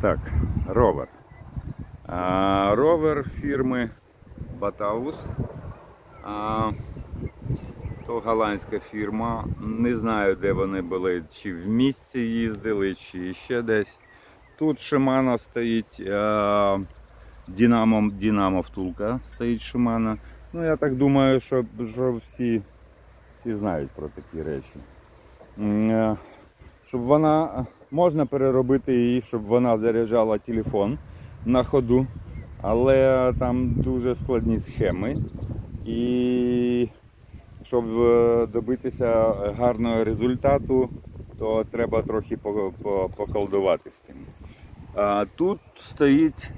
Так, ровер. А, ровер фірми Батаус. А, то голландська фірма. Не знаю, де вони були, чи в місті їздили, чи ще десь. Тут Shimano стоїть а, Динамо, Динамо втулка стоїть Shimano. Ну, я так думаю, що, що всі, всі знають про такі речі. Щоб вона можна переробити її, щоб вона заряджала телефон на ходу, але там дуже складні схеми. І щоб е, добитися гарного результату, то треба трохи по- по- поколдувати з тим. Тут стоїть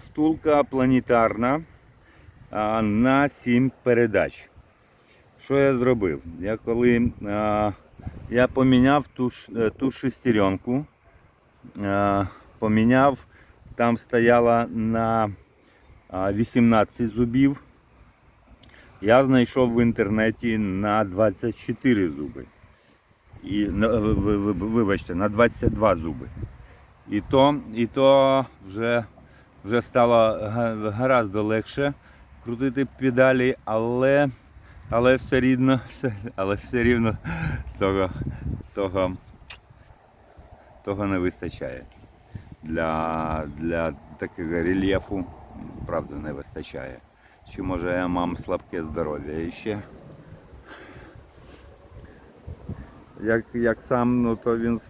втулка планетарна на 7 передач. Що я зробив? Я коли я поміняв ту, е, ту шестеренку, поміняв, там стояла на 18 зубів. Я знайшов в інтернеті на 24 зуби. І, вибачте, на 22 зуби. І то, і то вже, вже стало га- гаразд легше крутити педалі, але, але все рівно, все- але все рівно того, того, того не вистачає. Для, для такого рельєфу, правда, не вистачає. Чи може я мам слабке здоров'я іще. Як, як сам, ну то він з,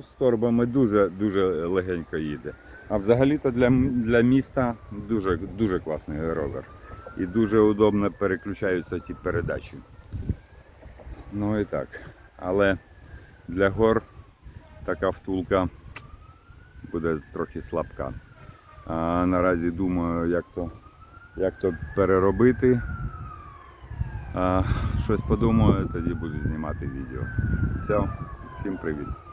з торбами дуже дуже легенько їде. А взагалі-то для, для міста дуже, дуже класний ровер. І дуже удобно переключаються ті передачі. Ну і так. Але для гор така втулка буде трохи слабка. А наразі думаю, як то, як то переробити. А, щось подумаю, тоді буду знімати відео. Все, всім привіт.